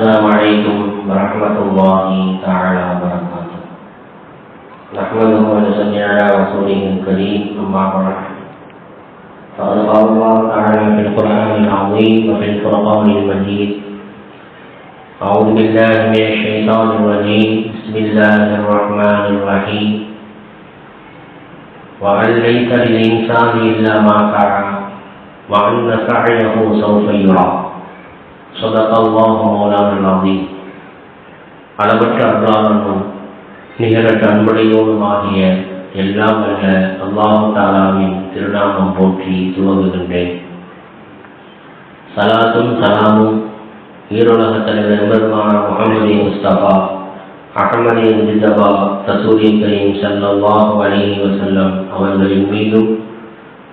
السلام عليكم ورحمة الله تعالى وبركاته نحمده ونصلي على رسوله الكريم أما بعد فقد قال الله تعالى في القرآن العظيم وفي الفرقان المجيد أعوذ بالله من الشيطان الرجيم بسم الله الرحمن الرحيم وأن ليس للإنسان إلا ما سعى وأن سعيه سوف يرى صدق الله مولانا العظيم அளவற்ற அல்லாஹனும் நிகரற்ற அன்புடையோடுமாகிய எல்லாம் அல்ல அல்லாஹு தாலாவின் திருநாமம் போற்றி துவங்குகின்றேன் சலாத்தும் சலாமும் ஈரோலக தலைவர் பெருமான முகமது முஸ்தபா அகமது முஜிதபா ரசூலி கரீம் சல்லாஹு அலைஹி வசல்லம் அவர்களின் மீதும்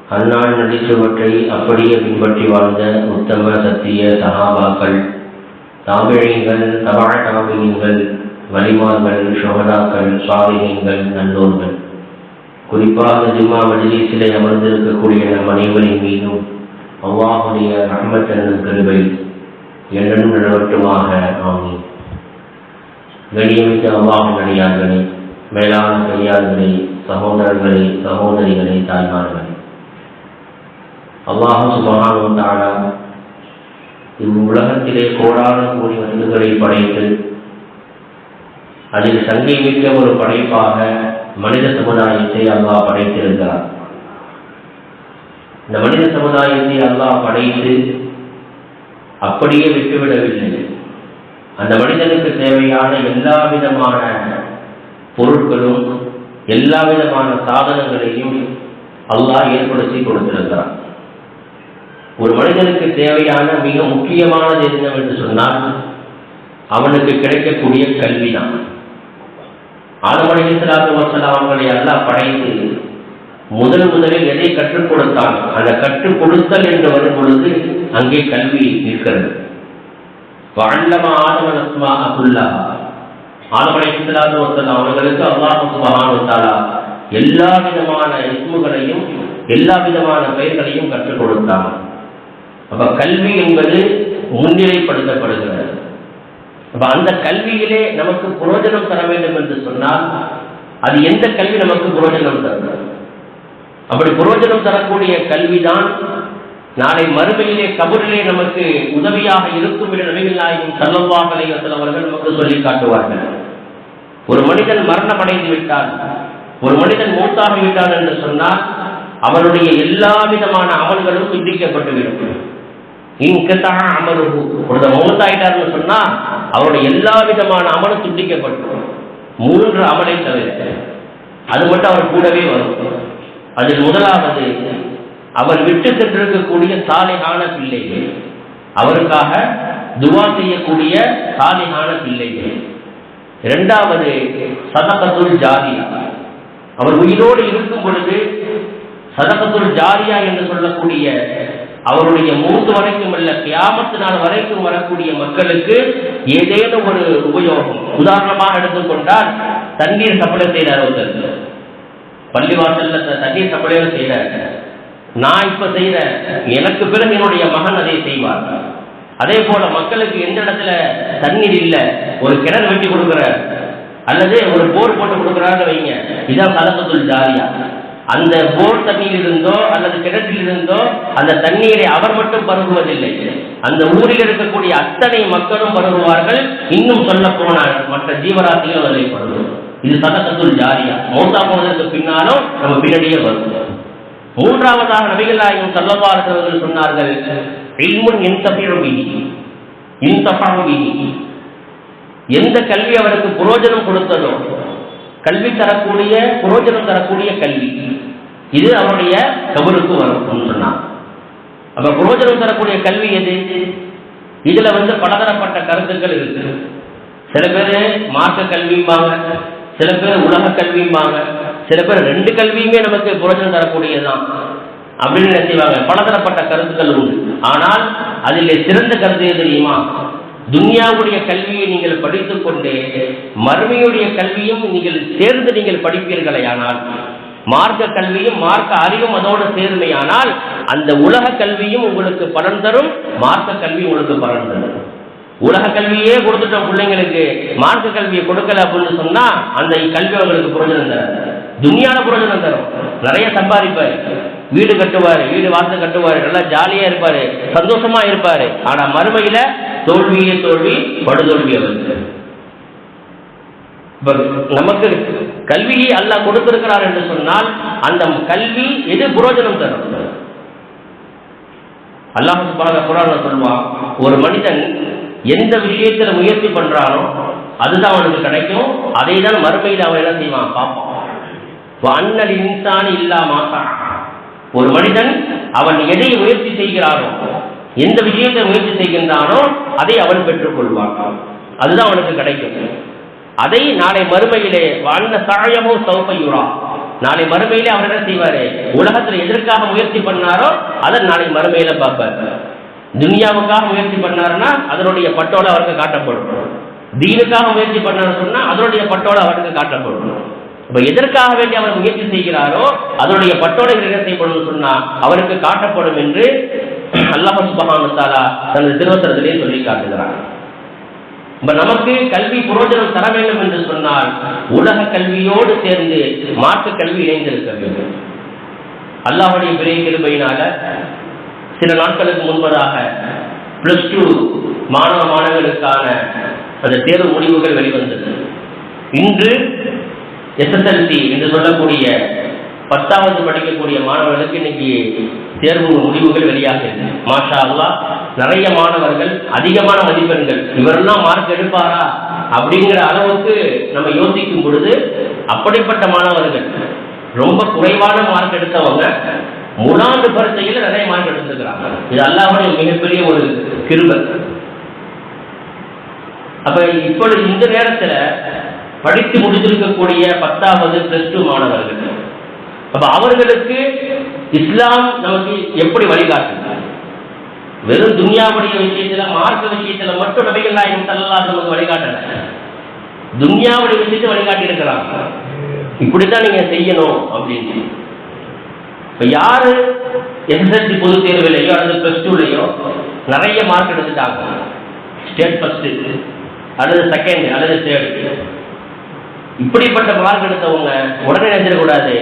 அந்நாள் நடித்தவற்றை அப்படியே பின்பற்றி வாழ்ந்த உத்தம சத்திய சகாபாக்கள் தாமிழிகள் தவழ தாமிழிகள் வலிமார்கள் ஷோகதாக்கள் சுவாமிகள் நல்லோர்கள் குறிப்பாக ஜிம்மா மஜிலிசிலே அமர்ந்திருக்கக்கூடிய நம் அனைவரின் மீதும் அவ்வாஹுடைய ரஹ்மத் கருவை என்றும் நிலவட்டுமாக ஆமி கண்ணியமிக்க அவ்வாஹும் அடியார்களே மேலான பெரியார்களே சகோதரர்களே சகோதரிகளே தாய்மார்களே அல்லாஹு சுபஹானு இவ் இவ்வுலகத்திலே கோடான கோடி மனிதர்களை படைத்து அதில் சங்கை மிக்க ஒரு படைப்பாக மனித சமுதாயத்தை அல்லாஹ் படைத்திருக்கிறார் இந்த மனித சமுதாயத்தை அல்லாஹ் படைத்து அப்படியே விட்டுவிடவில்லை. அந்த மனிதனுக்கு தேவையான எல்லா விதமான பொருட்களும் எல்லா விதமான சாதனங்களையும் அல்லாஹ் ஏற்படுத்தி கொடுத்திருக்கிறார் ஒரு மனிதனுக்கு தேவையான மிக முக்கியமானது என்னவென்று சொன்னால் அவனுக்கு கிடைக்கக்கூடிய கல்விதான். ஆதமணி இஸ்லாத்து வசலாம் அவர்களை எல்லாம் படைத்து முதல் முதலில் எதை கற்றுக் கொடுத்தான் அந்த கற்றுக் கொடுத்தல் என்று வரும் பொழுது அங்கே கல்வி இருக்கிறது. வல்லம ஆதமன் அஸ்மா அகுல்லா. ஆதமணி இஸ்லாத்து வசலாம் அவர்களுக்கு அல்லாஹ் சுபஹானுத்தாலா எல்லா விதமான இஸ்முகளையும் எல்லா விதமான பெயர்களையும் கற்றுக் கொடுத்தான். அப்ப கல்வி என்பது முன்னிலைப்படுத்தப்படுகிறது. அப்ப அந்த கல்வியிலே நமக்கு புரோஜனம் தர வேண்டும் என்று சொன்னால் அது எந்த கல்வி நமக்கு புரோஜனம் தருகிறது அப்படி புரோஜனம் தரக்கூடிய கல்விதான் நாளை மறுமையிலே கபரிலே நமக்கு உதவியாக இருக்கும் என நபிகளாயும் சல்லவாகலை அவர்கள் நமக்கு சொல்லி காட்டுவார்கள். ஒரு மனிதன் மரணம் அடைந்து விட்டார் ஒரு மனிதன் மூத்தாகி விட்டார் என்று சொன்னால் அவருடைய எல்லா விதமான அமல்களும் இருக்கும் இன்கத்தாக அமலுகு ஒருத்தர் மௌத்தாயிட்டார்னு சொன்னா அவருடைய எல்லா விதமான அமலும் துண்டிக்கப்பட்டு மூன்று அமலை தவிர அது மட்டும் அவர் கூடவே வரும். அதில் முதலாவது அவர் விட்டு சென்றிருக்கக்கூடிய சாலைகான பிள்ளைகள் அவருக்காக துவா செய்யக்கூடிய சாலைகான பிள்ளைகள். இரண்டாவது சதகத்துள் ஜாதியா அவர் உயிரோடு இருக்கும் பொழுது சதகத்துள் ஜாரியா என்று சொல்லக்கூடிய அவருடைய மூத்து வரைக்கும் அல்ல கியாமத்து நாள் வரைக்கும் வரக்கூடிய மக்களுக்கு ஏதேனும் ஒரு உபயோகம். உதாரணமாக எடுத்துக்கொண்டால் தண்ணீர் சப்ளை செய்யறாரு ஒருத்தர். பள்ளிவாசல்ல தண்ணீர் சப்ளை செய்கிறார் நான் இப்ப செய்யற எனக்கு பிறகு என்னுடைய மகன் அதை செய்வார். அதே போல மக்களுக்கு எந்த இடத்துல தண்ணீர் இல்லை ஒரு கிணறு வெட்டி கொடுக்குற அல்லது ஒரு போர் போட்டு கொடுக்குறான்னு வைங்க இதான் சதகத்துள் ஜாலியா அந்த போர் தண்ணியில் இருந்தோ அல்லது கிணற்றில் இருந்தோ அந்த தண்ணீரை அவர் மட்டும் பருகுவதில்லை. அந்த ஊரில் இருக்கக்கூடிய அத்தனை மக்களும் பருகுவார்கள். இன்னும் சொல்ல போனால் மற்ற ஜீவராசிகளும் அதை பருகும் இது சதகத்துள் ஜாரியா. மௌத்தா போனதற்கு பின்னாலும் நம்ம பின்னாடியே வரும் மூன்றாவதாக நபிகள் நாயகம் சல்லவார்கள் சொன்னார்கள் இல்முன் எந்த கல்வி அவருக்கு புரோஜனம் கொடுத்ததோ கல்வி தரக்கூடிய புரோஜனம் தரக்கூடிய கல்வி. இது அவருடைய கபருக்கு வரும் சொன்னான் அப்ப புரோஜனம் தரக்கூடிய கல்வி எது? இதுல வந்து பலதரப்பட்ட கருத்துக்கள் இருக்கு. சில பேர் மார்க்க கல்விம்பாங்க சில பேர் உலக கல்விம்பாங்க சில பேர் ரெண்டு கல்வியுமே நமக்கு புரோஜனம் தரக்கூடியதுதான் அப்படின்னு என்ன செய்வாங்க பலதரப்பட்ட கருத்துக்கள் உண்டு. ஆனால் அதில் சிறந்த கருத்து தெரியுமா? துன்யாவுடைய கல்வியை நீங்கள் படித்துக் கொண்டு மறுமையுடைய கல்வியும் நீங்கள் சேர்ந்து நீங்கள் படிப்பீர்களே ஆனால் மார்க்க கல்வியும் மார்க்க அறிவும் அதோடு சேர்மையானால் அந்த உலக கல்வியும் உங்களுக்கு பலன் தரும் மார்க்க கல்வி உங்களுக்கு பலன் தரும். உலக கல்வியே கொடுத்துட்டோம் பிள்ளைங்களுக்கு மார்க்க கல்வியை கொடுக்கல அப்படின்னு சொன்னா அந்த கல்வி அவங்களுக்கு புரோஜனம் தரும் துணியான புரோஜனம் தரும். நிறைய சம்பாதிப்பாரு. வீடு கட்டுவாரு வீடு வாசல் கட்டுவாரு நல்லா ஜாலியா இருப்பாரு சந்தோஷமா இருப்பாரு. ஆனா மறுமையில தோல்வியே தோல்வி படுதோல்வி அவருக்கு. நமக்கு கல்வியை அல்லாஹ் கொடுத்திருக்கிறார் என்று சொன்னால் அந்த கல்வி எது புரோஜனம் தரும்? அல்லாஹ் சுபாக குரான சொல்வான் ஒரு மனிதன் எந்த விஷயத்துல முயற்சி பண்றானோ அதுதான் அவனுக்கு கிடைக்கும். அதை தான் மறுமையில் அவன் என்ன செய்வான்? பார்ப்பான். அண்ணல் இன்சான் இல்லா ஒரு மனிதன் அவன் எதை முயற்சி செய்கிறானோ எந்த விஷயத்தை முயற்சி செய்கின்றானோ அதை அவன் பெற்றுக் கொள்வான் அதுதான் அவனுக்கு கிடைக்கும். அதை நாளை மறுமையிலே வாழ்ந்த சாயமோ சௌப்பையுறா நாளை மறுமையிலே அவர் என்ன செய்வாரு? உலகத்துல எதற்காக முயற்சி பண்ணாரோ அதை நாளை மறுமையில பார்ப்பார். துனியாவுக்காக முயற்சி பண்ணாருன்னா அதனுடைய பட்டோட அவருக்கு காட்டப்படும். தீனுக்காக முயற்சி பண்ணாரு சொன்னா அதனுடைய பட்டோட அவருக்கு காட்டப்படும். இப்ப எதற்காக வேண்டி அவர் முயற்சி செய்கிறாரோ அதனுடைய பட்டோட என்ன செய்யப்படும் சொன்னா அவருக்கு காட்டப்படும் என்று அல்லாஹ் சுபஹானு தாலா தனது திருவசனத்திலே சொல்லி காட்டுகிறார் நமக்கு கல்வி புரோஜனம் தர வேண்டும் என்று சொன்னால் உலக கல்வியோடு சேர்ந்து மாற்று கல்வி இணைந்திருக்க வேண்டும். அல்லாஹுடைய விரை கிருபையினால சில நாட்களுக்கு முன்பதாக பிளஸ் டூ மாணவ மாணவர்களுக்கான அந்த தேர்வு முடிவுகள் வெளிவந்தது. இன்று எஸ்எஸ்எல்சி என்று சொல்லக்கூடிய பத்தாவது படிக்கக்கூடிய மாணவர்களுக்கு இன்னைக்கு தேர்வு முடிவுகள் வெளியாகிறது மாஷா அல்லா நிறைய மாணவர்கள் அதிகமான மதிப்பெண்கள். இவரெல்லாம் மார்க் எடுப்பாரா? அப்படிங்கிற அளவுக்கு நம்ம யோசிக்கும் பொழுது அப்படிப்பட்ட மாணவர்கள் ரொம்ப குறைவான மார்க் எடுத்தவங்க முலாண்டு பரீட்சையில் நிறைய மார்க் எடுத்திருக்கிறாங்க. இது அல்லாமல் மிகப்பெரிய ஒரு கிருபர் அப்ப இப்பொழுது இந்த நேரத்தில் படித்து முடித்திருக்கக்கூடிய பத்தாவது பிளஸ் டூ மாணவர்கள் அப்ப அவர்களுக்கு இஸ்லாம் நமக்கு எப்படி வழிகாட்டுகிறார் வெறும் துன்யாவுடைய விஷயத்துல மார்க்க விஷயத்துல மட்டும் நபிகள் நாயகம் சல்லா நமக்கு வழிகாட்டல. துன்யாவுடைய விஷயத்தை வழிகாட்டி இருக்கிறாங்க இப்படித்தான் நீங்க செய்யணும் அப்படின்னு இப்ப யாரு எஸ்எஸ்எல்சி பொது தேர்வுலையோ அல்லது பிளஸ் டூலையோ நிறைய மார்க் எடுத்துட்டாங்க. ஸ்டேட் ஃபர்ஸ்ட் அல்லது செகண்ட் அல்லது தேர்டு இப்படிப்பட்ட மார்க் எடுத்தவங்க உடனே நினைச்சிடக்கூடாது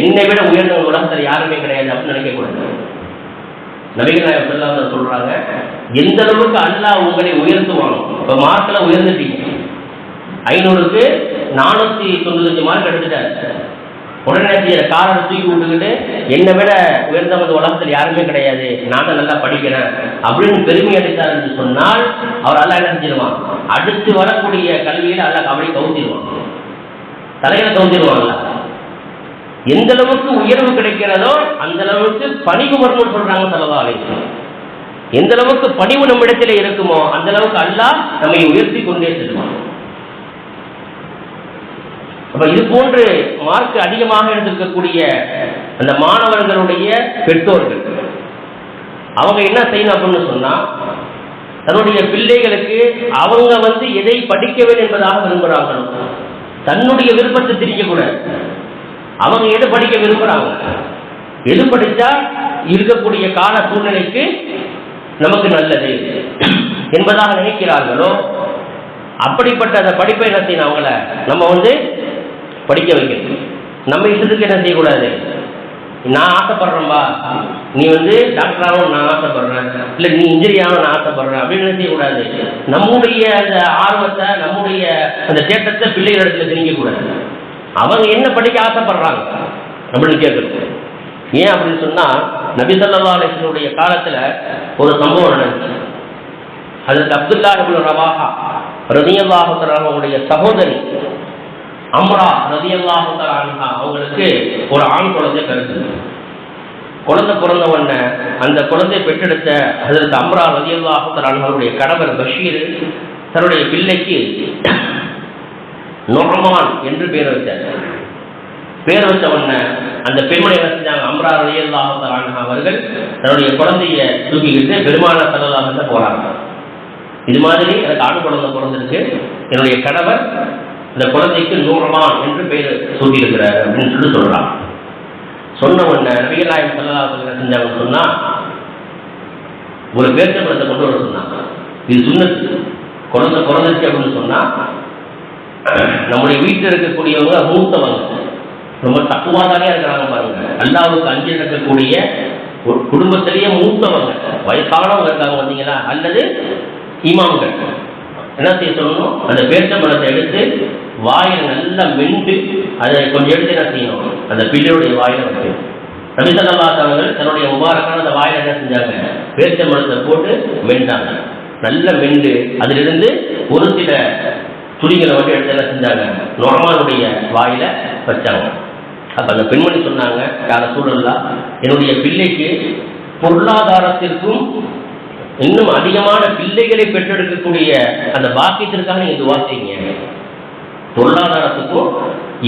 என்னை விட உயர்ந்தவங்க உலகத்தில் யாருமே கிடையாது அப்படின்னு நினைக்கக்கூடாது. நபிகள் நாயகம் சொல்லாத சொல்றாங்க எந்த அளவுக்கு அல்லாஹ் உங்களை உயர்த்துவாங்க இப்போ மார்க்கில் உயர்ந்துட்டீங்க. ஐநூறுக்கு நானூற்றி தொண்ணூத்தஞ்சு மார்க் எடுத்துட்டாரு. உடனே காரணம் தூக்கி விட்டுக்கிட்டு என்னை விட உயர்ந்தவங்க உலகத்தில் யாருமே கிடையாது நான் தான் நல்லா படிக்கிறேன் அப்படின்னு பெருமை அடைத்தார் என்று சொன்னால் அவர் அல்ல என்ன செஞ்சிருவான்? அடுத்து வரக்கூடிய கல்வியில் அல்ல கபடி கவுத்திடுவான். தலையில கவுத்திடுவாங்கல்ல எந்த அளவுக்கு உயர்வு கிடைக்கிறதோ அந்த அளவுக்கு பணிவு வரணும்னு சொல்றாங்க சலவா எந்த அளவுக்கு பணிவு நம்மிடத்தில் இருக்குமோ அந்த அளவுக்கு அல்லாஹ் நம்மை உயர்த்தி கொண்டே செல்வான். அப்ப இது போன்று மார்க் அதிகமாக எடுத்திருக்கக்கூடிய அந்த மாணவர்களுடைய பெற்றோர்கள் அவங்க என்ன செய்யணும் அப்படின்னு சொன்னா தன்னுடைய பிள்ளைகளுக்கு அவங்க வந்து எதை படிக்க வேண்டும் என்பதாக விரும்புகிறாங்களோ தன்னுடைய விருப்பத்தை திரிக்க அவங்க எது படிக்க விரும்புகிறாங்க எது படித்தா இருக்கக்கூடிய கால சூழ்நிலைக்கு நமக்கு நல்லது என்பதாக நினைக்கிறார்களோ அப்படிப்பட்ட அந்த படிப்பை என்ன செய்யணும் அவங்கள? நம்ம வந்து படிக்க வைக்கணும். நம்ம இஷ்டத்துக்கு என்ன செய்யக்கூடாது? நான் ஆசைப்படுறேன்பா. நீ வந்து டாக்டர் ஆகணும் நான் ஆசைப்படுறேன். இல்லை நீ இன்ஜினியர் ஆகணும் நான் ஆசைப்படுறேன். அப்படின்னு செய்யக்கூடாது? நம்முடைய அந்த ஆர்வத்தை நம்முடைய அந்த தேட்டத்தை பிள்ளைகளிடத்துல திணிக்கக்கூடாது. அவங்க என்ன படிக்க ஆசைப்படுறாங்க? அப்படின்னு கேட்கணும். ஏன் அப்படின்னு சொன்னால் நபிசல்லா அலிஸ்வனுடைய காலத்தில் ஒரு சம்பவம் நடந்துச்சு. அது அப்துல்லா ரவாஹா ரதியல்லாஹுடைய சகோதரி அம்ரா ரதியல்லாஹுத்தர் அவங்களுக்கு ஒரு ஆண் குழந்தை பிறந்தது. குழந்தை பிறந்த உடனே அந்த குழந்தை பெற்றெடுத்த அதற்கு அம்ரா ரதியல்லாஹுத்தர் அன்ஹாவுடைய கணவர் பஷீர் தன்னுடைய பிள்ளைக்கு நொஹமான் என்று பேர் வச்சார். பேர் வச்ச உடனே அந்த பெண்மணி என்ன செஞ்சாங்க? அம்ரா ரலியல்லாஹு அவர்கள் தன்னுடைய குழந்தைய தூக்கிக்கிட்டு பெருமான சல்லல்லாஹு போறாங்க. இது மாதிரி எனக்கு ஆண் குழந்தை பிறந்திருக்கு. என்னுடைய கணவர் இந்த குழந்தைக்கு நூறமான் என்று பெயர் சூட்டியிருக்கிறார் அப்படின்னு சொல்லி சொல்றான் சொன்ன உடனே நபிகள் நாயகம் என்ன செஞ்சாங்கன்னு சொன்னா ஒரு பேச்சம்பழத்தை கொண்டு வர சொன்னாங்க. இது சுண்ணத்து. குழந்தை பிறந்துச்சு அப்படின்னு சொன்னா நம்முடைய வீட்டில் இருக்கக்கூடியவங்க மூத்தவங்க. ரொம்ப தக்குவாதானே இருக்கிறாங்க பாருங்க. அல்லாவுக்கு அஞ்சு இருக்கக்கூடிய ஒரு குடும்பத்திலேயே மூத்தவங்க. வயசானவங்க இருக்காங்க பார்த்தீங்களா? அல்லது இமாம்கள். என்ன செய்ய சொல்லணும்? அந்த பேச்சம்பழத்தை எடுத்து வாயை நல்லா மென்று அதை கொஞ்சம் எடுத்து என்ன செய்யணும்? அந்த பிள்ளையுடைய வாயில வந்து ரவிசல்லாஸ் அவர்கள் தன்னுடைய முபாரக்கான அந்த வாயில என்ன செஞ்சாங்க? பேச்சம்பழத்தை போட்டு மென்றாங்க. நல்ல மென்று அதிலிருந்து ஒரு சில துணிகளை வந்து எடுத்து என்ன செஞ்சாங்க? நொரமானுடைய வாயில வச்சாங்க. அப்ப அந்த பெண்மணி சொன்னாங்க யார சூழல்லா? என்னுடைய பிள்ளைக்கு பொருளாதாரத்திற்கும் இன்னும் அதிகமான பிள்ளைகளை பெற்றெடுக்கக்கூடிய அந்த பாக்கியத்திற்காக நீங்க துவா செய்யுங்க. பொருளாதாரத்துக்கும்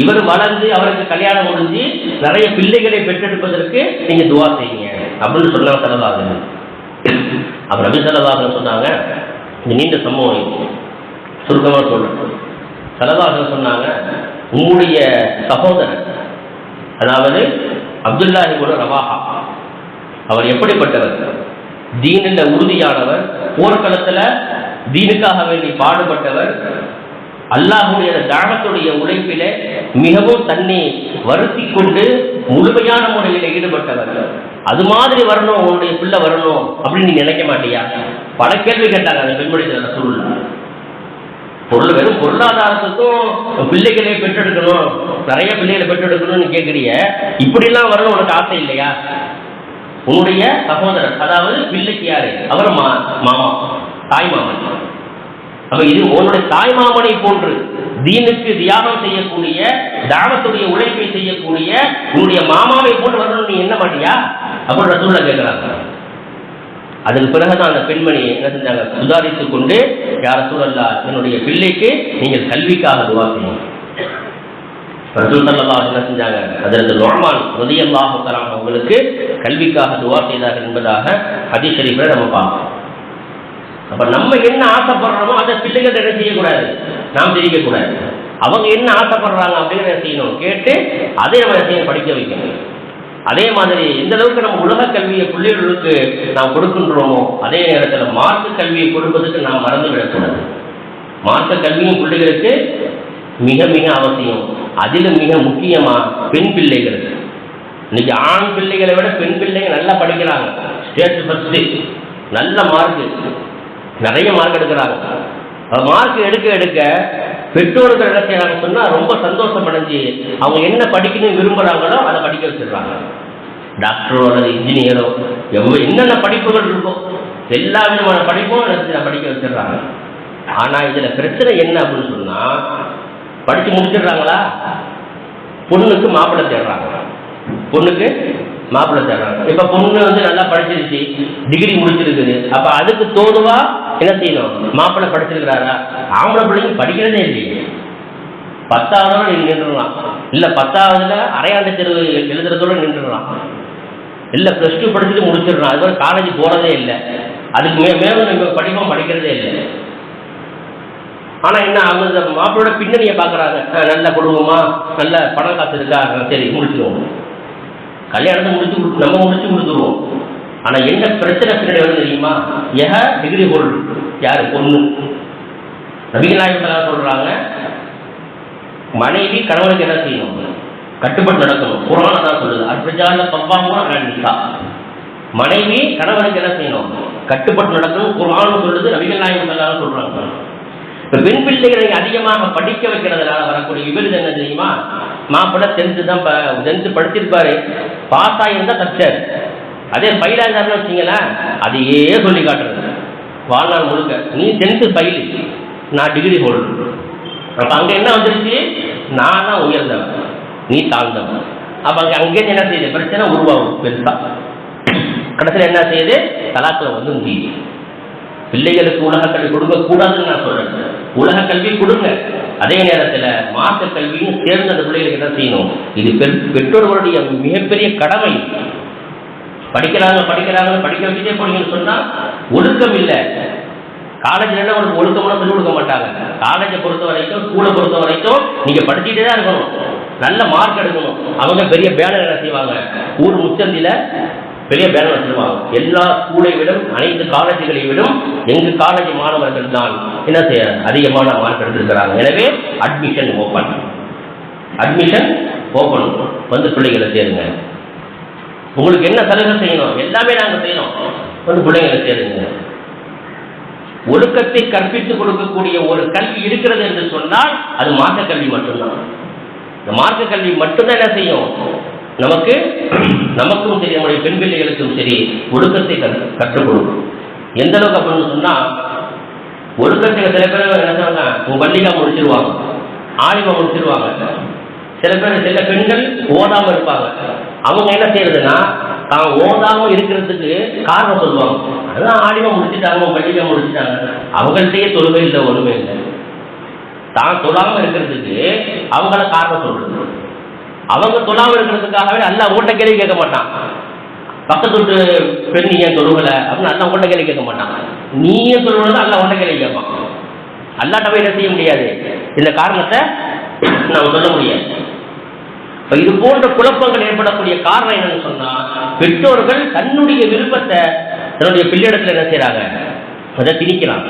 இவர் வளர்ந்து அவருக்கு கல்யாணம் முடிஞ்சு நிறைய பிள்ளைகளை பெற்றெடுப்பதற்கு நீங்க துவா செய்யுங்க. அப்படின்னு சொன்னாங்க செலவாகுது அவர் ரவி செலவாக சொன்னாங்க இந்த நீண்ட சம்பவம் சுருக்கமாக சுருக்கமா சொல்றேன். சொன்னாங்க உங்களுடைய சகோதரர் அதாவது அப்துல்லாஹி கூட ரவாஹா அவர் எப்படிப்பட்டவர்? தீனில் உறுதியானவர் போர்க்களத்தில் தீனுக்காக வேண்டி பாடுபட்டவர் அல்லாஹுடைய தானத்துடைய உழைப்பிலே மிகவும் தன்னை வருத்தி கொண்டு முழுமையான முறையில் ஈடுபட்டவர். அது மாதிரி வரணும் உன்னுடைய பிள்ளை வரணும் அப்படின்னு நீ நினைக்க மாட்டியா? பல கேள்வி கேட்டாங்க அந்த பெண்மணி சூழ்நிலை பொருள் வெறும் பொருளாதாரத்துக்கும் பிள்ளைகளை பெற்றெடுக்கணும். நிறைய பிள்ளைகளை பெற்றெடுக்கணும்னு கேட்குறிய இப்படிலாம் வரணும் உனக்கு ஆசை இல்லையா? உன்னுடைய சகோதரர் அதாவது பிள்ளைக்கு யாரு? அவர் மா மாமா தாய் மாமன். அப்ப இது உன்னுடைய தாய் மாமனை போன்று தீனுக்கு தியாகம் செய்யக்கூடிய தியானத்துடைய உழைப்பை செய்யக்கூடிய உன்னுடைய மாமாவை போன்று வரணும் நீ என்ன மாட்டியா? அப்படின்னு ரசூலா கேட்கிறாங்க அதன் பிறகுதான் அந்த பெண்மணி என்ன செஞ்சாங்க? சுதாரித்துக் கொண்டு யார சூழல்லா என்னுடைய பிள்ளைக்கு நீங்கள் கல்விக்காக துவா செய்யுங்க ரசூல் என்ன செஞ்சாங்க? அதற்கு நோர்மான் ரதியல்லாஹு தலாம் அவங்களுக்கு கல்விக்காக துவா செய்தார்கள் என்பதாக அதிசரிப்பை நம்ம பார்ப்போம் அப்ப நம்ம என்ன ஆசைப்படுறோமோ அதை பிள்ளைகள் என்ன செய்யக்கூடாது? நாம் தெரிவிக்கக்கூடாது அவங்க என்ன ஆசைப்படுறாங்க அப்படிங்கிறத செய்யணும். கேட்டு அதை நம்ம என்ன படிக்க வைக்கணும். அதே மாதிரி எந்த அளவுக்கு நம்ம உலக கல்வியை பிள்ளைகளுக்கு நாம் கொடுக்கின்றோமோ அதே நேரத்தில் மார்க்க கல்வியை கொடுப்பதற்கு நாம் மறந்து விடக்கூடாது மார்க்க கல்வியும் பிள்ளைகளுக்கு மிக மிக அவசியம். அதிலும் மிக முக்கியமாக பெண் பிள்ளைகளுக்கு. இன்னைக்கு ஆண் பிள்ளைகளை விட பெண் பிள்ளைங்க நல்லா படிக்கிறாங்க. ஸ்டேட் ஃபஸ்ட்டு நல்ல மார்க் நிறைய மார்க் எடுக்கிறாங்க. மார்க் எடுக்க எடுக்க பெற்றோர்கள் என்ன செய்யறாங்க சொன்னா ரொம்ப சந்தோஷம் அடைஞ்சு அவங்க என்ன படிக்கணும்னு விரும்புறாங்களோ அதை படிக்க வச்சிடுறாங்க. டாக்டரோ அல்லது இன்ஜினியரோ எவ்வளவு என்னென்ன படிப்புகள் இருக்கோ எல்லா விதமான படிப்பும் என்ன படிக்க வச்சிடுறாங்க. ஆனா இதுல பிரச்சனை என்ன அப்படின்னு சொன்னா படிச்சு முடிச்சிடுறாங்களா? பொண்ணுக்கு மாப்பிள்ளை தேடுறாங்க. பொண்ணுக்கு மாப்பிள்ளை தேடுறாங்க. இப்ப பொண்ணு வந்து நல்லா படிச்சிருச்சு டிகிரி முடிச்சிருக்குது. அப்ப அதுக்கு தோதுவா என்ன செய்யணும்? மாப்பிள்ளை படிச்சிருக்கிறாரா? ஆம்பளை பிள்ளைங்க படிக்கிறதே இல்லையே. பத்தாவதோட நீ நின்றுடலாம். இல்ல பத்தாவதுல அரையாண்டு தேர்வு எழுதுறதோட நின்றுடலாம். இல்ல பிளஸ் டூ படிச்சுட்டு முடிச்சிடலாம். அது மாதிரி காலேஜ் போறதே இல்லை. அதுக்கு மே மேலும் நம்ம படிப்போம் படிக்கிறதே இல்லை. ஆனா என்ன அவங்க மாப்பிளோட பின்னணியை பாக்குறாங்க நல்ல குடும்பமா? நல்ல பணம் காசு இருக்கா? சரி முடிச்சிருவோம். கல்யாணத்தை முடிச்சு நம்ம முடிச்சு கொடுத்துருவோம். ஆனா என்ன பிரச்சனை பின்னாடி வருது தெரியுமா? எக டிகிரி பொருள். யாரு? பொண்ணு. நபிகள் சொல்றாங்க மனைவி கணவனுக்கு என்ன செய்யணும்? கட்டுப்பட்டு நடக்கணும். குரான தான் சொல்லுது. அர்பஜால பப்பாமும் நிசா. மனைவி கணவனுக்கு என்ன செய்யணும்? கட்டுப்பட்டு நடக்கணும். குரான் சொல்லுது நபிகள் நாயகம் எல்லாரும் சொல்றாங்க. இப்ப பெண் பிள்ளைகளை அதிகமாக படிக்க வைக்கிறதுனால வரக்கூடிய விபரீதம் என்ன தெரியுமா? மாப்பிள்ள டென்த்து தான் டென்த்து படிச்சிருப்பாரு. பாஸ் ஆகியிருந்தா தச்சர் அதே ஃபைலாக இருந்தாருன்னு வச்சிங்களேன் அதையே சொல்லி காட்டுறது. வாழ்நாள் முழுக்க. நீ டென்த்து ஃபைல் நான் டிகிரி ஹோல்டர் அப்போ அங்கே என்ன வந்துருச்சு? நான் தான் உயர்ந்தவன். நீ தாழ்ந்தவன். அப்போ அங்கே அங்கேருந்து என்ன செய்யுது? பிரச்சனை உருவாகும் பெருசா. கடைசியில் என்ன செய்யுது? கலாச்சாரம் வந்து முடியுது பிள்ளைகளுக்கு உலக கல்வி கொடுக்க கூடாதுன்னு நான் சொல்கிறேன் உலக கல்வி கொடுங்க. அதே நேரத்தில் மாற்ற கல்வியும் சேர்ந்து அந்த பிள்ளைகளுக்கு என்ன செய்யணும்? இது பெற்- பெற்றோர்களுடைய மிகப்பெரிய கடமை. படிக்கிறாங்க படிக்கிறாங்க படிக்க வச்சுட்டே போனீங்கன்னு சொன்னா ஒழுக்கம் இல்லை. காலேஜ்ல என்ன உனக்கு ஒழுக்கமான சொல்லிக் கொடுக்க மாட்டாங்க. காலேஜை பொறுத்த வரைக்கும் ஸ்கூலை பொறுத்த வரைக்கும் நீங்க படிச்சுட்டே தான் இருக்கணும். நல்ல மார்க் எடுக்கணும். அவங்க பெரிய பேனர் என்ன செய்வாங்க. ஊர் முச்சந்தியில் பெரிய பேனர் வச்சிருவாங்க எல்லா ஸ்கூலை விடும் அனைத்து காலேஜுகளை விடும் எங்க காலேஜ் மாணவர்கள் தான் என்ன செய்ய அதிகமான மார்க் எடுத்திருக்கிறாங்க. எனவே அட்மிஷன் ஓப்பன் அட்மிஷன் ஓப்பன் வந்து பிள்ளைகளை சேருங்க உங்களுக்கு என்ன சலுகை செய்யணும்? எல்லாமே நாங்கள் செய்யணும். வந்து பிள்ளைங்களை சேருங்க ஒழுக்கத்தை கற்பித்துக் கொடுக்கக்கூடிய ஒரு கல்வி இருக்கிறது என்று சொன்னால் அது மார்க்க கல்வி மட்டும்தான். இந்த மார்க்க கல்வி மட்டும்தான் என்ன செய்யும்? நமக்கு நமக்கும் சரி நம்முடைய பெண் பிள்ளைகளுக்கும் சரி ஒழுக்கத்தை கற்று- கற்றுக் கொடுக்கும். எந்த அளவுக்கு அப்படின்னு சொன்னா ஒழுக்கத்தை சில பேர் என்ன சொன்னாங்க உங்க பள்ளிக்கா முடிச்சிருவாங்க. ஆலிமா முடிச்சிருவாங்க. சில பேர் சில பெண்கள் ஓதாம இருப்பாங்க. அவங்க என்ன செய்யறதுன்னா தான் ஓதாம இருக்கிறதுக்கு காரணம் சொல்லுவாங்க. அதான் ஆலிமா முடிச்சுட்டாங்க பள்ளிக்கா முடிச்சுட்டாங்க. அவங்கள்ட்டயே தொழுவே இல்லை ஒண்ணுமே இல்லை. தான் தொழாம இருக்கிறதுக்கு அவங்கள காரணம் சொல்றது. அவங்க தொழாம இருக்கிறதுக்காகவே அல்ல உங்கள்கிட்ட கேள்வி கேட்க மாட்டான். பக்கத்து வீட்டு பெண் நீ ஏன் தொழுகல? அப்படின்னு அல்ல உங்கள்கிட்ட கேள்வி கேட்க மாட்டான். நீயே தொழுவது அல்ல உங்கள்கிட்ட கேள்வி கேட்பான். அல்லாட்ட போய் என்ன செய்ய முடியாது? இந்த காரணத்தை நம்ம சொல்ல முடியாது. இது போன்ற குழப்பங்கள் ஏற்படக்கூடிய காரணம் என்னன்னு சொன்னா பெற்றோர்கள் தன்னுடைய விருப்பத்தை தன்னுடைய பிள்ளையிடத்துல என்ன செய்யறாங்க அதை திணிக்கிறாங்க.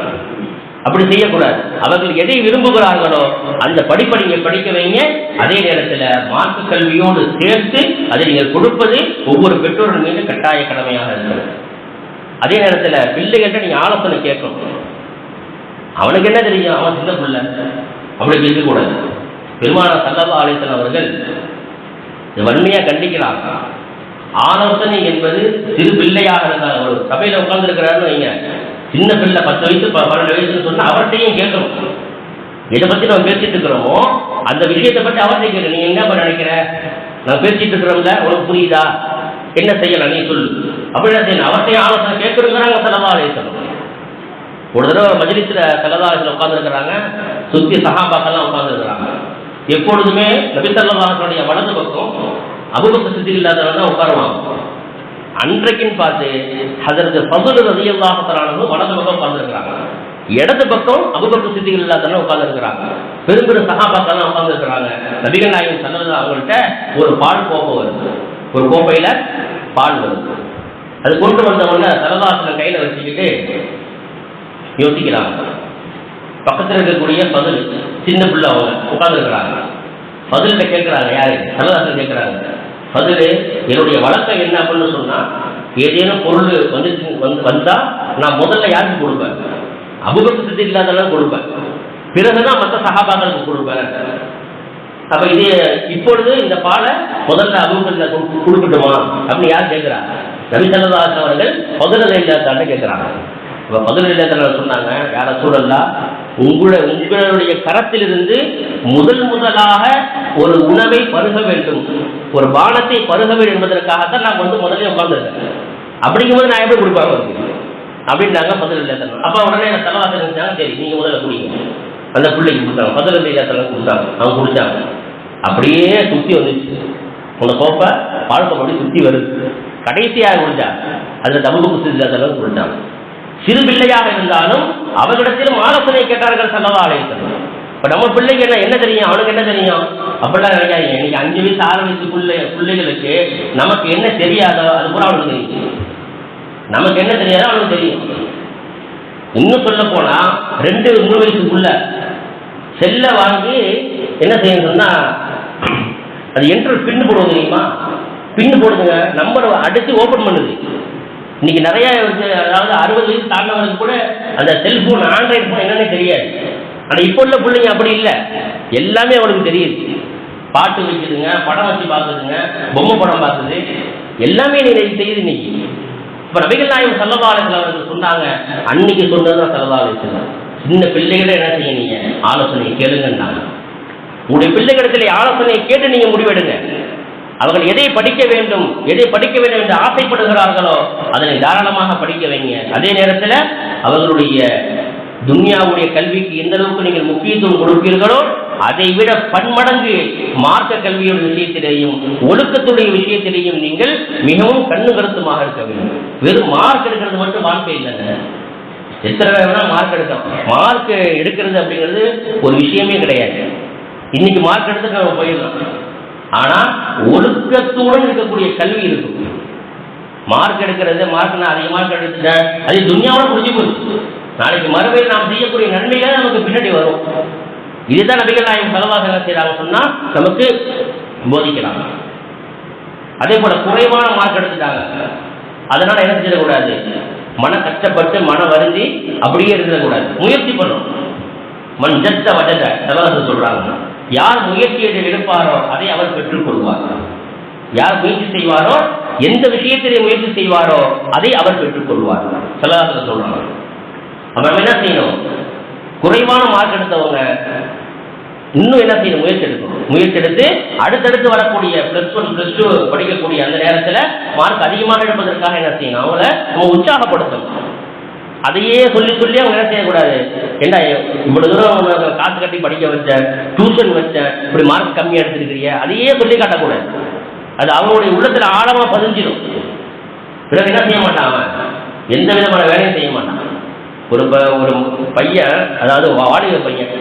அப்படி செய்யக்கூடாது. அவர்கள் எதை விரும்புகிறார்களோ அந்த படிப்பை நீங்கள் படிக்க வைங்க. அதே நேரத்தில் மாற்று கல்வியோடு சேர்த்து அதை நீங்கள் கொடுப்பது ஒவ்வொரு பெற்றோர்கள் மீது கட்டாய கடமையாக இருக்கிறது அதே நேரத்தில் பிள்ளைகள்கிட்ட நீங்கள் ஆலோசனை கேட்கணும். அவனுக்கு என்ன தெரியும்? அவன் சின்ன பிள்ளை. அப்படி இருக்கக்கூடாது பெருமான சல்லபா ஆலயத்தில் அவர்கள் இதை வன்மையா கண்டிக்கலாம் ஆலோசனை என்பது சிறு பிள்ளையாக இருந்தால் ஒரு சபையில உட்கார்ந்துருக்கிறாருன்னு வைங்க. சின்ன பிள்ளை பத்து வயசு பன்னெண்டு வயசுன்னு சொன்னா அவர்கிட்டையும் கேட்கணும். எதை பத்தி நம்ம பேசிட்டு இருக்கிறோமோ? அந்த விஷயத்தை பத்தி அவர்கிட்ட கேட்கணும் நீ என்ன பண்ண நினைக்கிற? நான் பேசிட்டு இருக்கிறோம்ல உனக்கு புரியுதா? என்ன செய்யலாம் நீ சொல்லு. அப்படி என்ன செய்யணும் அவர்கிட்டையும் ஆலோசனை கேட்கணுங்கிறாங்க செலவா ஆலோசனை ஒரு தடவை மஜ்லிஸ்ல செலதாரத்தில் உட்கார்ந்துருக்கிறாங்க. சுத்தி சகாபாக்கெல்லாம் உட்கார்ந்துருக்கிறாங்க. எப்பொழுதுமே நபிசல்லாசனுடைய வலது பக்கம் அபுபக்க சித்தி இல்லாதவங்க உட்காருவாங்க. அன்றைக்குன்னு பார்த்து அதற்கு பசுல ரதியல்லாஹத்தரானதும் வலது பக்கம் உட்கார்ந்துருக்கிறாங்க. இடது பக்கம் அபுபக்க சித்திகள் இல்லாதவங்க உட்கார்ந்துருக்கிறாங்க. பெரும் பெரும் சகாபாக்கெல்லாம் உட்கார்ந்துருக்கிறாங்க. நபிகள் நாயகம் சொன்னது அவங்கள்ட்ட ஒரு பால் கோப்பை வருது. ஒரு கோப்பையில பால் வருது. அது கொண்டு வந்தவங்க சரதாசன கையில வச்சுக்கிட்டு யோசிக்கிறாங்க. பக்கத்தில் இருக்கக்கூடிய பதில் சின்ன பிள்ளை அவங்க உட்கார்ந்துருக்கிறாங்க. பதில்கிட்ட கேட்குறாங்க யாரு? சரதாசன் கேட்குறாங்க பதில் என்னுடைய வழக்கம் என்ன அப்படின்னு சொன்னால் ஏதேனும் பொருள் வந்து வந்து வந்தால் நான் முதல்ல யாருக்கு கொடுப்பேன்? அபுபக்கு சித்தி இல்லாதெல்லாம் கொடுப்பேன். பிறகுதான் மற்ற சகாபாக்களுக்கு கொடுப்பேன். அப்ப இது இப்பொழுது இந்த பாலை முதல்ல அபுபக்கர் கொடுக்கட்டுமா? அப்படின்னு யார் கேட்குறா? நபி சல்லல்லாஹு அவர்கள் முதல்ல இல்லாதான்னு கேட்கிறாங்க. இப்போ முதல்ல இல்லாத சொன்னாங்க யார சூழல்லா? உங்களை உங்களுடைய கரத்திலிருந்து முதல் முதலாக ஒரு உணவை பருக வேண்டும். ஒரு பானத்தை பருக வேண்டும் என்பதற்காகத்தான் நான் வந்து முதல்ல உட்கார்ந்துருக்கேன் அப்படிங்கும்போது நான் எப்படி கொடுப்பாங்க? அப்படின்னாங்க பதில் இல்லாதவங்க அப்போ உடனே எனக்கு தலைவாசல் இருந்தாங்க சரி நீங்கள் முதல்ல குடிங்க. அந்த பிள்ளைக்கு கொடுத்தாங்க. பதில் இல்லாதவங்க கொடுத்தாங்க. அவங்க குடித்தாங்க அப்படியே சுத்தி வந்துச்சு. உங்க கோப்பை வாழ்க்கை அப்படி சுத்தி வருது. கடைசியாக குடிச்சா அதில் தமிழ் குடிச்சு இல்லாத அளவுக்கு குடித்தாங்க. சிறு பிள்ளையாக இருந்தாலும் அவர்களிடத்திலும் ஆலோசனை கேட்டார்கள் சல்லவா அலைத்தல் இப்ப நம்ம பிள்ளைக்கு என்ன என்ன தெரியும்? அவனுக்கு என்ன தெரியும்? அப்படிலாம் நினைக்காதீங்க. இன்னைக்கு அஞ்சு வயசு ஆறு வயசு பிள்ளை பிள்ளைகளுக்கு நமக்கு என்ன தெரியாதோ அது கூட அவனுக்கு தெரியும். நமக்கு என்ன தெரியாதோ அவனுக்கு தெரியும். இன்னும் சொல்ல போனா ரெண்டு மூணு வயசுக்குள்ள செல்ல வாங்கி என்ன செய்யணும்னா அது என்ட்ரல் பின்னு போடுவோம் தெரியுமா? பின்னு போடுதுங்க நம்பர் அடித்து ஓப்பன் பண்ணுது. இன்னைக்கு நிறைய அதாவது அறுபது வயசு தாண்டவங்களுக்கு கூட அந்த செல்போன் ஆண்ட்ராய்டு போன் என்னன்னே தெரியாது. ஆனால் இப்போ உள்ள பிள்ளைங்க அப்படி இல்லை. எல்லாமே அவனுக்கு தெரியுது. பாட்டு வைக்குதுங்க படம் வச்சு பார்க்குதுங்க பொம்மை படம் பார்க்குது எல்லாமே நீ செய்யுது இன்னைக்கு. இப்போ நபிகள் நாயகம் சல்லபாலத்தில் அவர்கள் சொன்னாங்க அன்னைக்கு சொன்னதுதான் சல்லபாலத்தில் சின்ன பிள்ளைகளை என்ன செய்ய நீங்க? ஆலோசனை கேளுங்கன்னாங்க. உங்களுடைய பிள்ளைகளிடத்தில் ஆலோசனையை கேட்டு நீங்க முடிவெடுங்க. அவர்கள் எதை படிக்க வேண்டும் எதை படிக்க வேண்டும் என்று ஆசைப்படுகிறார்களோ அதனை தாராளமாக படிக்க வைங்க. அதே நேரத்தில் அவர்களுடைய துன்யாவுடைய கல்விக்கு எந்த அளவுக்கு நீங்கள் முக்கியத்துவம் கொடுப்பீர்களோ அதை விட பன்மடங்கு மார்க்க கல்வியோட விஷயத்திலேயும் ஒழுக்கத்துடைய விஷயத்திலேயும் நீங்கள் மிகவும் கண்ணு கருத்துமாக இருக்க வேண்டும். வெறும் மார்க் எடுக்கிறது மட்டும் வாழ்க்கை இல்லைங்க. எத்தனை வேணா மார்க் எடுக்கலாம். மார்க் எடுக்கிறது அப்படிங்கிறது ஒரு விஷயமே கிடையாது. இன்னைக்கு மார்க் எடுத்து நம்ம போயிடலாம். ஆனா ஒழுக்கத்துடன் இருக்கக்கூடிய கல்வி இருக்கும். மார்க் எடுக்கிறது மார்க் நான் அதிக மார்க் எடுத்துட்டேன் அது துன்யாவோட முடிஞ்சு போச்சு. நாளைக்கு மறுபடியும் நாம் செய்யக்கூடிய நன்மைகள் நமக்கு பின்னாடி வரும். இதுதான் நபிகள் நாயகம் செலவாக என்ன செய்யறாங்க சொன்னா நமக்கு போதிக்கிறாங்க அதே போல குறைவான மார்க் எடுத்துட்டாங்க. அதனால என்ன செய்யக்கூடாது? மன கஷ்டப்பட்டு மன வருந்தி அப்படியே இருக்கக்கூடாது முயற்சி பண்ணணும் மண் ஜத்த வஜத செலவாக சொல்றாங்க. யார் முயற்சியை எடுப்பாரோ அதை அவர் பெற்றுக்கொள்வார் யார் முயற்சி செய்வாரோ எந்த விஷயத்திலே முயற்சி செய்வாரோ அதை அவர் பெற்றுக்கொள்வார் கொள்வார். சொல்றாங்க. அப்ப நம்ம என்ன செய்யணும்? குறைவான மார்க் எடுத்தவங்க இன்னும் என்ன செய்யணும்? முயற்சி எடுக்கணும். முயற்சி எடுத்து அடுத்தடுத்து வரக்கூடிய பிளஸ் ஒன் பிளஸ் டூ படிக்கக்கூடிய அந்த நேரத்தில் மார்க் அதிகமாக எடுப்பதற்காக என்ன செய்யணும்? அவங்கள நம்ம உற்சாகப்படுத்தணும். அதையே சொல்லி சொல்லி அவங்க என்ன செய்யக்கூடாது? என்ன இவ்வளவு தூரம் அவங்க காசு கட்டி படிக்க வச்ச டியூஷன் வச்ச இப்படி மார்க் கம்மியாக எடுத்துருக்கிறீங்க அதையே சொல்லி காட்டக்கூடாது. அது அவங்களுடைய உள்ளத்துல ஆழமா பதிஞ்சிடும் பிறகு என்ன செய்ய மாட்டான் அவன்? எந்த விதமான வேலையும் செய்ய மாட்டான். ஒரு ப ஒரு பையன் அதாவது வாலிப பையன்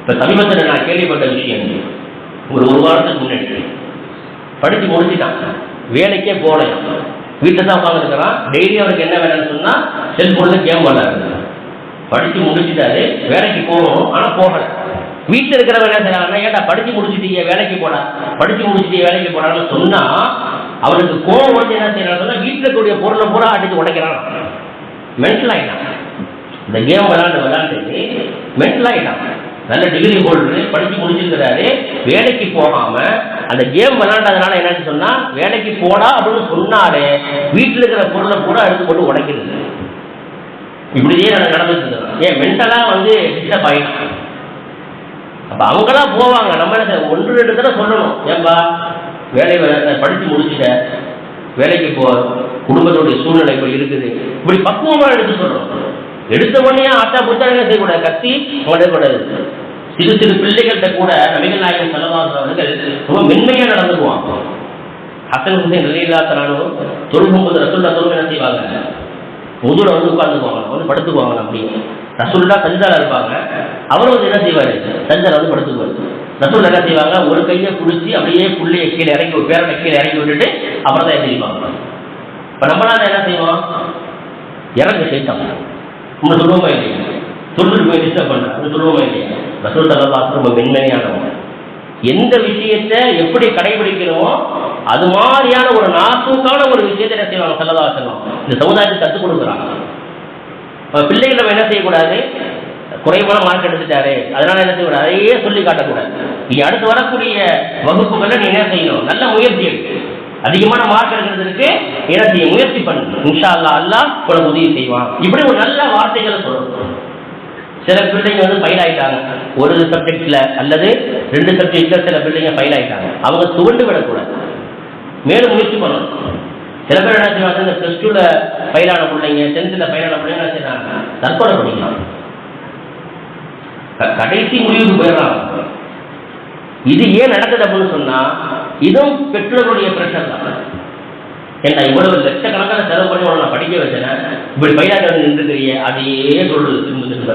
இப்போ சமீபத்தில் நான் கேள்விப்பட்ட விஷயம் ஒரு ஒரு வாரத்துக்கு முன்னாடி. படித்து முடிஞ்சிட்டான் வேலைக்கே போகல வீட்டில் தான் உட்காந்துருக்கிறான் டெய்லி அவருக்கு என்ன வேலைன்னு சொன்னால் செல்ஃபோனில் கேம் விளாடுறது படித்து முடிச்சுட்டாரு வேலைக்கு போகணும் ஆனால் போகலை. வீட்டில் இருக்கிறவங்க என்ன செய்யறாங்கன்னா ஏன்டா படித்து முடிச்சுட்டீங்க வேலைக்கு போடா படித்து முடிச்சுட்டீங்க வேலைக்கு போனான்னு சொன்னால் அவனுக்கு கோவம் வந்து என்ன செய்யறான்னு சொன்னால் வீட்டில் இருக்கக்கூடிய பொருளை பூரா அடித்து உடைக்கிறான். மென்டல் ஆகிட்டான் இந்த கேம் விளாண்டு விளாண்டு மென்டல் ஆகிட்டான் நல்ல டிகிரி ஹோல்டரு படித்து முடிச்சிருக்கிறாரு. வேலைக்கு போகாம அந்த கேம் விளாண்டதுனால என்னன்னு சொன்னா வேலைக்கு போடா அப்படின்னு சொன்னாலே வீட்டில் இருக்கிற பொருளை கூட அடுத்து போட்டு உடைக்கிறது. இப்படியே நடந்துட்டு ஏன் மென்டலா வந்து டிஸ்டர்ப் ஆகிட்டான் அப்ப அவங்களா போவாங்க. நம்ம என்ன ஒன்று ரெண்டு தடவை சொல்லணும். ஏன்பா வேலை படித்து முடிச்சுட்ட வேலைக்கு போ குடும்பத்துடைய சூழ்நிலை இப்போ இருக்குது. இப்படி பக்குவமாக எடுத்து சொல்லணும். எடுத்த உடனே ஆட்டா புத்தா என்ன செய்யக்கூடாது கத்தி கூடாது சிறு சிறு பிள்ளைகள்கிட்ட கூட நபிகள் நாயகன் செல்லவாசம் அவர்கள் ரொம்ப மென்மையா நடந்துக்குவான் ஹசன் ஹுசேன் நிலையில்லாத்தனாலும் தொழுகும்போது ரசுல்லா தொழுகை என்ன செய்வாங்க முதல வந்து உட்காந்துக்குவாங்க வந்து படுத்துக்குவாங்க அப்படி. ரசுல்லா சஞ்சால இருப்பாங்க. அவர் வந்து என்ன செய்வார்? சஞ்சால வந்து படுத்துக்குவார். ரசூல் என்ன செய்வாங்க? ஒரு கையை பிடிச்சி அப்படியே புள்ளையை கீழே இறங்கி பேரனை கீழே இறங்கி விட்டுட்டு அப்புறம் தான் எழுதிப்பாங்க இப்போ நம்மளால என்ன செய்வோம்? இறங்க செய்தோம் நம்ம சொல்லுவோமா இல்லையா சொல்லிட்டு போய் டிஸ்டர்ப் பண்ண அது சொல்லுவோமா இல்லையா ரசூல் தலா ரொம்ப மென்மையானவங்க எந்த விஷயத்தை எப்படி கடைபிடிக்கிறோமோ அது மாதிரியான ஒரு நாசூக்கான ஒரு விஷயத்தை என்ன செய்வாங்க சல்லதா இந்த சமுதாயத்தை கற்றுக் கொடுக்குறாங்க. பிள்ளைகள் நம்ம என்ன செய்யக்கூடாது? குறைவான மார்க் எடுத்துட்டாரு அதனால என்ன செய்யக்கூடாது? அதையே சொல்லி காட்டக்கூடாது நீ அடுத்து வரக்கூடிய வகுப்புகளில் நீ என்ன செய்யணும்? நல்ல முயற்சி எடுக்கு அதிகமான மார்க் எடுக்கிறதுக்கு என்ன செய்ய முயற்சி பண்ணணும் இன்ஷா அல்லா அல்லா உனக்கு உதவி செய்வான். இப்படி ஒரு நல்ல வார்த்தைகளை சொல்லணும். சில பிள்ளைங்க வந்து ஃபைல் ஆயிட்டாங்க. ஒரு சப்ஜெக்ட்ல அல்லது ரெண்டு சப்ஜெக்ட்ல சில பிள்ளைங்க ஃபைல் ஆயிட்டாங்க. அவங்க துவண்டு விடக்கூடாது. மேலும் முயற்சி பண்ணணும். சில பேர் என்ன செய்வாங்க இந்த ப்ளஸ் டூவில் ஃபைலான பிள்ளைங்க டென்த்தில் ஃபைலான பிள்ளைங்க என்ன செய்யறாங்க தற்கொலை பண்ணிக்கலாம். கடைசி முடிவுக்கு போயிடலாம் இது ஏன் நடக்குது அப்படின்னு சொன்னா இதுவும் பெற்றோருடைய பிரஷர் தான். ஏன்னா இவ்வளவு லட்சக்கணக்கான செலவு பண்ணி உன நான் படிக்க வச்சேன் இப்படி பைலாட்டு நின்றுக்கிறிய அதையே சொல்றது திரும்ப திரும்ப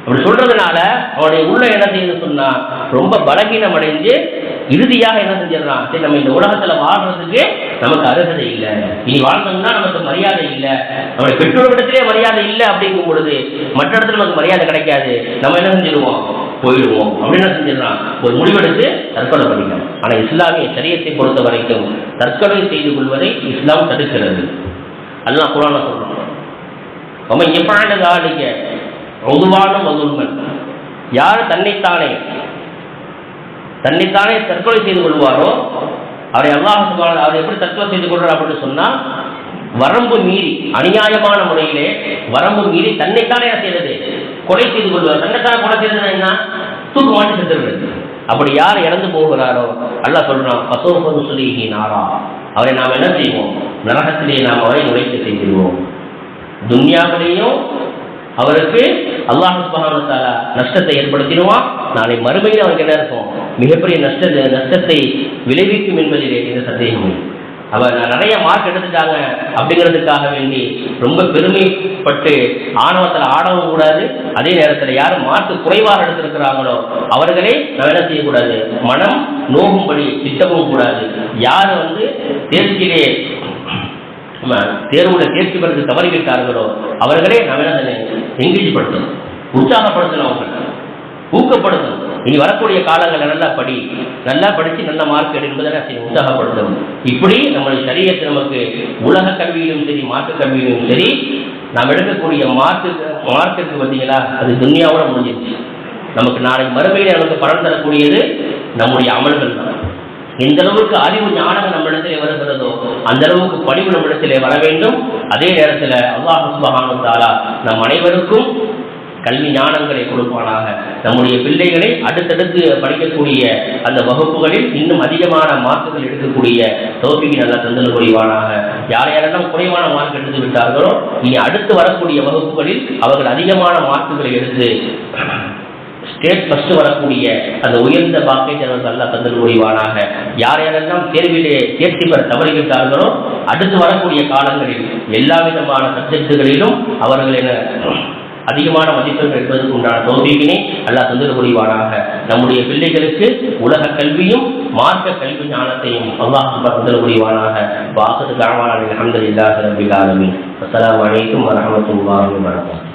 அப்படி சொல்றதுனால அவனுடைய உள்ள என்ன செய்யுது சொன்னா ரொம்ப பலகீனம் அடைஞ்சு இறுதியாக என்ன செஞ்சிடறான் சரி நம்ம இந்த உலகத்துல வாழ்றதுக்கு நமக்கு அருகதை இல்லை. இனி வாழ்ந்தோம்னா நமக்கு மரியாதை இல்லை. நம்ம பெற்றோர்களிடத்திலே மரியாதை இல்லை அப்படிங்கும் பொழுது மற்ற இடத்துல நமக்கு மரியாதை கிடைக்காது. நம்ம என்ன செஞ்சிருவோம்? போயிடுவோம். அப்படின்னு என்ன செஞ்சிடறான் ஒரு முடிவெடுத்து தற்கொலை பண்ணிக்கலாம் ஆனால் இஸ்லாமிய சரியத்தை பொறுத்த வரைக்கும் தற்கொலை செய்து கொள்வதை இஸ்லாம் தடுக்கிறது. அதெல்லாம் குரான சொல்றோம் நம்ம எப்பாண்டு ஆடிக்க பொதுவான மதுர்மன் யார் தன்னைத்தானே தன்னைத்தானே தற்கொலை செய்து கொள்வாரோ அவரை அல்லாஹ் அவர் எப்படி தற்கொலை செய்து கொள்றார் அப்படின்னு சொன்னா வரம்பு மீறி அநியாயமான முறையிலே வரம்பு மீறி தன்னைத்தானே செய்யறது கொலை செய்து கொள்வார். தங்கத்தான் கொலை செய்யறது என்ன? தூக்கு மாட்டி செத்துருவது அப்படி யார் இறந்து போகிறாரோ அல்லா சொல்றான் பசோபது சுலீஹி நாரா. அவரை நாம் என்ன செய்வோம்? நரகத்திலே நாம் அவரை நுழைத்து செய்திருவோம் துன்யாவிலேயும் அவருக்கு அல்லாஹ் சுபஹானத்தாலா நஷ்டத்தை ஏற்படுத்திடுவான். நாளை மறுமையில் அவருக்கு என்ன இருக்கும்? மிகப்பெரிய நஷ்ட நஷ்டத்தை விளைவிக்கும் என்பதிலே இந்த சந்தேகம் அவர் நிறைய மார்க் எடுத்துட்டாங்க அப்படிங்கிறதுக்காக வேண்டி ரொம்ப பெருமைப்பட்டு ஆணவத்தில் ஆடவும் கூடாது. அதே நேரத்தில் யார் மார்க் குறைவாக எடுத்திருக்கிறாங்களோ அவர்களே நவீன செய்யக்கூடாது. மனம் நோகும்படி திட்டமும் கூடாது. யார் வந்து தேர்ச்சியிலே தேர்வுல தேர்ச்சி பெறது தவறிவிட்டார்களோ அவர்களே நம்ம எங்கேஜ் படுத்தணும். உற்சாகப்படுத்தணும் அவங்க ஊக்கப்படுத்தணும். இனி வரக்கூடிய காலங்கள் நல்லா படி. நல்லா படித்து நல்ல மார்க் எடுப்பதை நான் உற்சாகப்படுத்தும் இப்படி நம்மளுடைய சரீரத்தை நமக்கு உலக கல்வியிலும் சரி மாற்றுக் கல்வியிலும் சரி நாம் எடுக்கக்கூடிய மார்க்கு மார்க்கிற்கு வந்தீங்களா அது துன்யாவோட முடிஞ்சிருச்சு. நமக்கு நாளை மறுமையில நமக்கு பலன் தரக்கூடியது நம்முடைய அமல்கள் தான். எந்த அளவுக்கு அறிவு ஞானம் நம்மிடத்திலே வருகிறதோ அந்த அளவுக்கு படிவு நம்மிடத்திலே வர வேண்டும். அதே நேரத்தில் அல்லாஹ் சுபஹானு தாலா நம் அனைவருக்கும் கல்வி ஞானங்களை கொடுப்பானாக. நம்முடைய பிள்ளைகளை அடுத்தடுத்து படிக்கக்கூடிய அந்த வகுப்புகளில் இன்னும் அதிகமான மார்க்குகள் எடுக்கக்கூடிய தோப்பிக்கு நல்லா தந்தல் புரிவானாக. யார் யாரெல்லாம் குறைவான மார்க் எடுத்து விட்டார்களோ இனி அடுத்து வரக்கூடிய வகுப்புகளில் அவர்கள் அதிகமான மார்க்குகளை எடுத்து ஸ்டேட் ஃபஸ்ட்டு வரக்கூடிய அந்த உயர்ந்த பாக்கேஜ் அவர்கள் நல்லா தந்தல் புரிவானாக. யார் யாரெல்லாம் தேர்விலே தேர்ச்சி பெற தவறிவிட்டார்களோ அடுத்து வரக்கூடிய காலங்களில் எல்லா விதமான சப்ஜெக்டுகளிலும் அவர்கள் என அதிகமான மதிப்பெண்கள் எடுப்பதற்கு உண்டான தோல்வியினை அல்லா தந்திர புரிவானாக நம்முடைய பிள்ளைகளுக்கு உலக கல்வியும் மார்க்க கல்வி ஞானத்தையும் அல்லாஹ் தந்திர புரிவானாக வாசது காவான அஹமது இல்லாஹ் ரபில் ஆலமின். அஸ்ஸலாமு அலைக்கும் வரஹமத்துல்லாஹி வபரகாத்துஹு.